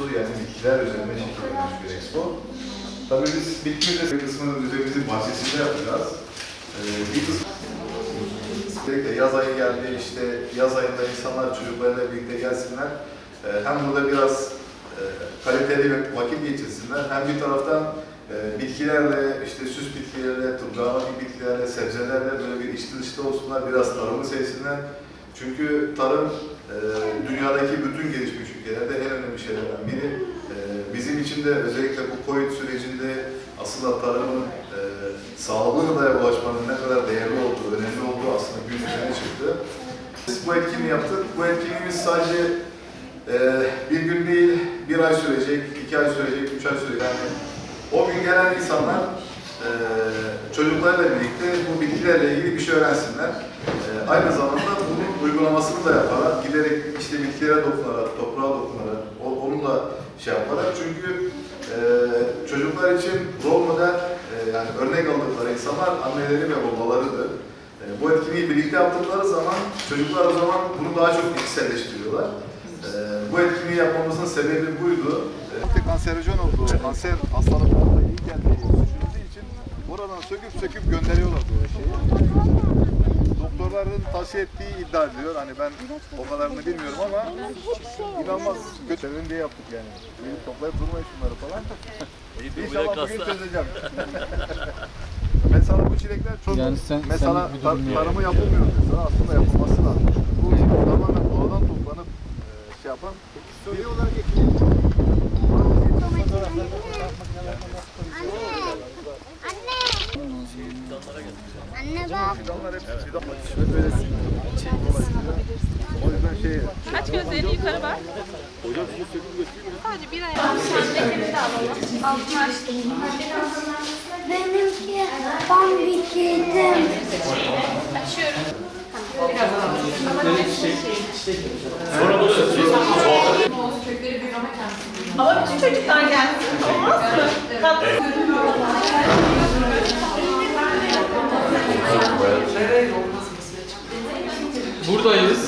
konusu yani bitkiler üzerine şekillenmiş bir expo. Tabii biz bitki de bir kısmını müzemizin bahçesinde yapacağız. Ee, bir kısmı Özellikle yaz ayı geldi işte yaz ayında insanlar çocuklarıyla birlikte gelsinler. Ee, hem burada biraz e, kaliteli vakit geçirsinler hem bir taraftan e, bitkilerle işte süs bitkileriyle, turganotik bitkilerle, sebzelerle böyle bir içli dışta olsunlar, biraz tarımı sevsinler. Çünkü tarım e, dünyadaki bütün gelişmiş ülkelerde en önemli bizim için özellikle bu Covid sürecinde aslında tarımın e, sağlığına da ulaşmanın ne kadar değerli olduğu, önemli olduğu aslında gün yüzüne çıktı. Biz bu etkinliği yaptık. Bu etkinliğimiz sadece e, bir gün değil, bir ay sürecek, iki ay sürecek, üç ay sürecek. Yani o gün gelen insanlar e, çocuklarla birlikte bu bitkilerle ilgili bir şey öğrensinler. E, aynı zamanda bunun uygulamasını da yaparak, giderek işte bitkilere dokunarak, toprağa dokunarak, onunla şey yaparak. Çocuklar için rol model, e, yani örnek aldıkları insanlar anneleri ve babalarıdır. E, bu etkinliği birlikte yaptıkları zaman çocuklar o zaman bunu daha çok içselleştiriyorlar. E, bu etkinliği yapmamızın sebebi buydu. E, kanserojen olduğu, kanser hastalıklarına iyi geldiği için buradan söküp söküp gönderiyorlar tavsiye ettiği iddia ediliyor. Hani ben o kadarını bilmiyorum ama inanılmaz kötülerin diye yaptık yani. Büyük toplayıp durmayın şunları falan. İnşallah bugün çözeceğim. mesela bu çilekler çok Yani sen- mesela durum tar- tarımı yapılmıyor aslında yapılması lazım. Bu tamamen doğadan toplanıp e, şey yapan bir olarak ekiliyor. Bak. Fidanlar hepsi fidan bahçesi. Böyle şey dolayısıyla. O yüzden şey Aç gözlerini yukarı bak. Sadece bir ayağı. Altını açtım. Benimki bambikiydim. Açıyorum. Ama bütün çocuklar gelsin. Buradayız.